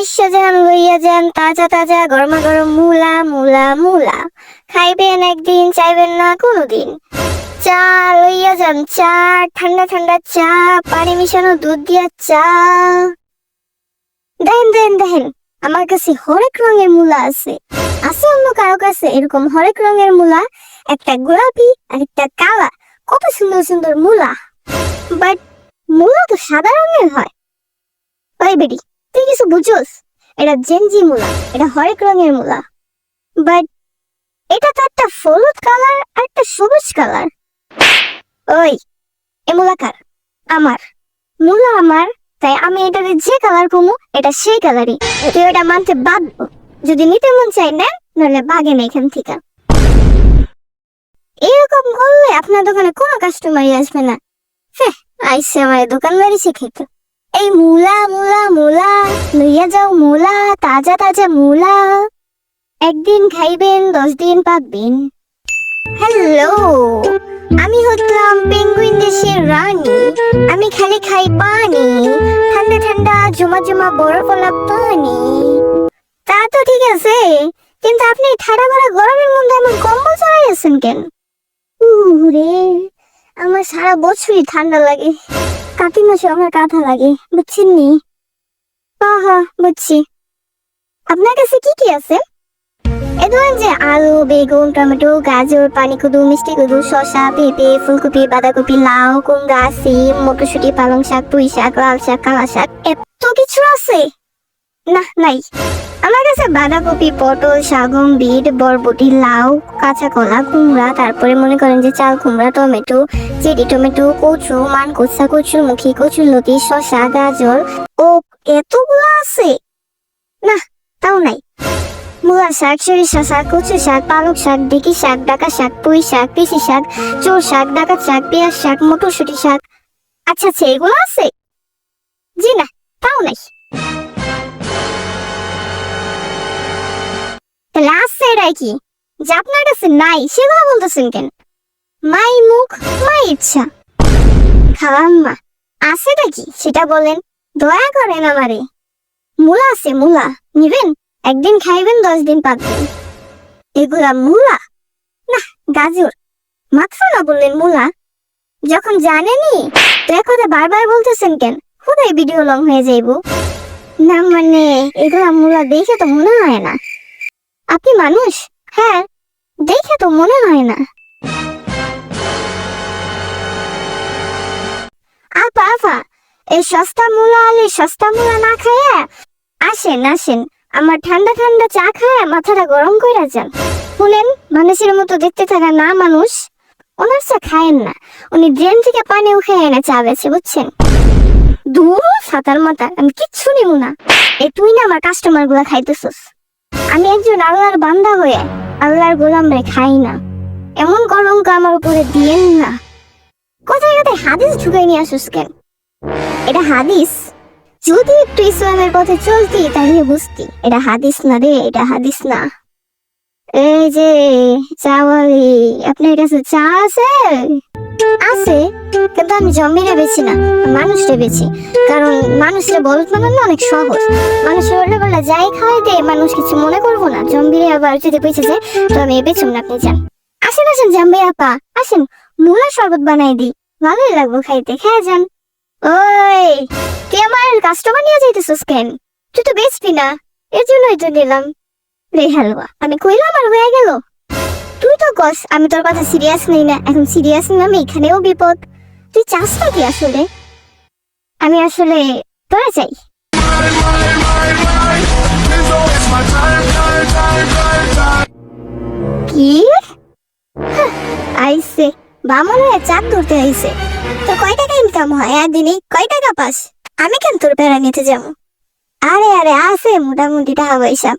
আইসা যান, লইয়া যান, তাজা তাজা গরমা গরম মূলা মূলা মূলা। খাইবেন একদিন, চাইবেন না কোনোদিন। চা লইয়া যান, চা, ঠান্ডা ঠান্ডা চা, পানি মিশানো দুধ দিয়া চা। দেন দেন দেন, আমার কাছে হরেক রঙের মূলা আছে। আছে অন্য কারও কাছে এরকম হরেক রঙের মূলা, একটা গোলাপি আর একটা কালা। কত সুন্দর সুন্দর মূলা। বাট মূলা তো সাদা রঙের হয়। ওই বেডি তুই কিছু বুঝোস? এটা জেনজি মূলা, এটা হরেক রঙের মূলা। বাট এটা তো একটা হলুদ কালার আর একটা সবুজ কালার। ওই, এ মূলা কার? আমার। মূলা আমার, তাই আমি এটাতে যে কালার কমু, এটা সেই কালারই। তুই ওটা মানতে বাধ্য। যদি নিতে মন চাই নেন নাহলে না এখান থেকে। এরকম করলে আপনার দোকানে কোনো কাস্টমারই আসবে না। হ্যাঁ আইসে আমার দোকানদারি শিখাইতো। এই মূলা মূলা মূলা, লইয়া যাও মূলা, তাজা তাজা মূলা। একদিন খাইবেন দশ দিন পাকবেন। হ্যালো, আমি হচ্ছিলাম পেঙ্গুইন দেশের রানী। আমি খালি খাই পানি, ঠান্ডা ঠান্ডা জমা জমা বরফওয়ালা পানি। তা তো ঠিক আছে, কিন্তু আপনি ঠাড়া মারা গরমের মধ্যে আমার কম্বল চড়াই আছেন কেন উরে আমার সারা বছরই ঠান্ডা লাগে। কাতি মাসে আমার কাঁথা লাগে, বুঝছেন নি? হা বুঝছি। আপনার কাছে কি কি আছে? এ ধরেন যে আলু, বেগুন, টমেটো, গাজর পানি পানিকুদু মিষ্টি কুদু শসা, পেঁপে, ফুলকপি, বাঁধাকপি, লাউ, কুমড়া, সিম, মটরশুটি, পালং শাক, পুঁই শাক, লাল শাক কালা শাক, এত কিছু আছে? না, নাই। আমার কাছে বাঁধাকপি, পটল, শাগম, বিট, বরবটি, লাউ, কাঁচা কলা, কুমড়া, তারপরে মনে করেন যে চাল, কুমড়া, টমেটো, চেরি টমেটো, কচু মান কোচা কচুর লতি শসা, গাজর। ও, এতগুলো আছে? না, তাও নাই। মূলা শাক, সরিষা শাক, কচু শাক পালক শাক ডিকি শাক, ডাকা শাক, পুঁই শাক পিসি শাক, চোর শাক, ডাকাত শাক, পেঁয়াজ শাক, মটরশুটি শাক। আচ্ছা আচ্ছা এগুলো আছে? জি, না। আছে কি? যে আপনার কাছে নাই সেগুলো বলতেছেন কেন? মাই মুখ, মাই ইচ্ছা। খাওয়ান মা আছে নাকি সেটা বলেন। দয়া করেন আমারে। মূলা আছে, মূলা। নিবেন? একদিন খাইবেন, দশ দিন পাকবেন। এগুলা মূলা? না, গাজর। মাত্র না বললেন মূলা। যখন জানেনি তো এখন বারবার বলতেছেন কেন? খুদাই ভিডিও লং হয়ে যাইব? না মানে এগুলা মূলা দেখে তো মনে হয় না। আপনি মানুষ? হ্যাঁ দেখে তো মনে হয় না। আপা আপা, এই সস্তা মূলা আলে সস্তা মূলা না খাইয়া আসেন আসেন। আমার ঠান্ডা ঠান্ডা চা খায় মাথাটা গরম কইরা যান। শুনেন, মানুষের মতো দেখতে থাকা না মানুষ, ওনার চা খায়েন না। উনি ড্রেন থেকে পানিও খেয়ে না চা বেছে, বুঝছেন? দূর সাতার মাথা আমি কিচ্ছু নিব না। এ তুই না আমার কাস্টমারগুলা খাইতেছস। আমি একজন আল্লাহর বান্দা হয়ে আল্লাহর গোলাম রে খাই না। এমন কলঙ্ক আমার উপরে দিয়েন না। কোথায় কোথায় হাদিস ঢুকাই নিয়ে আসুস কেন? এটা হাদিস। যদি একটু ইসলামের পথে চলতি, তাহলে বুঝতি। এটা হাদিস না রে, এটা হাদিস না। এই যে, চাওয়ালি, আপনার কাছে চা আছে? আছে, কিন্তু আমি জম্বিরে বেছি না মানুষরে বেছি কারণ মানুষরে বলত বানানো অনেক সহজ। মানুষের উল্টা পাল্টা যাই খাওয়াই দে মানুষ কিছু মনে করব না। জম্বিরে আবার যদি বেঁচে যায়, তো আমি বেচুম না, আপনি যান। আসেন আসেন, জাম্বি আপা, আসেন, মূলা শরবত বানাই দি। ভালোই লাগবো খাইতে খেয়ে যান। ওই, তুই আমার কাস্টমার নিয়ে যাইতেছিস কেন? তুই তো বেচবি না। এর জন্যই তো নিলাম। রে হালুয়া, আমি কইলাম আর হয়ে গেল। তো কস আমি তোর কথা সিরিয়াস নেই না। এখন সিরিয়াস নিলাম এখানেও বিপদ। তুই চাস কি আসলে? আমি আসলে তোরা চাই। কি? আইসে। বামন হয়ে চাঁদ ধরতে আইসে। তো কয় টাকা ইনকাম হয়? একদিনে কয় টাকা পাস? আমি কেন তোর প্যারা নিতে যাব? আরে আরে, আছে মোটামুটি টাকা পয়সা।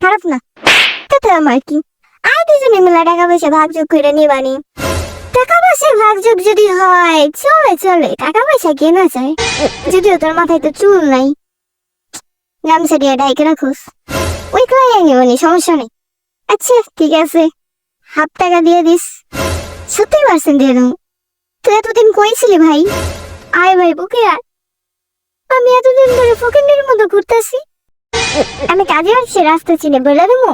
খারাপ না। তাতে আমার কি? আর দুজনে মিলে টাকা পয়সা ভাগযোগ করে নিবানি টাকা পয়সার ভাগযোগ যদি হয়, চলে চলে টাকা পয়সা কে না চায় যদিও তোর মাথায় তো চুল নাই। গামছা দিয়ে ডাইকে রাখোস। ওই ক্লাই নিবনি সমস্যা নেই। আচ্ছা ঠিক আছে। হাফ টাকা দিয়ে দিস। সত্যি পার্সেন্ট দিয়ে দেবো। তুই এতদিন কইছিলি ভাই? আয় ভাই, বুকে আয়। আমি এতদিন ধরে ফকিন্ডির মতো ঘুরতেছি। আমি কাজে আসছি রাস্তা চিনে বলে দেবো।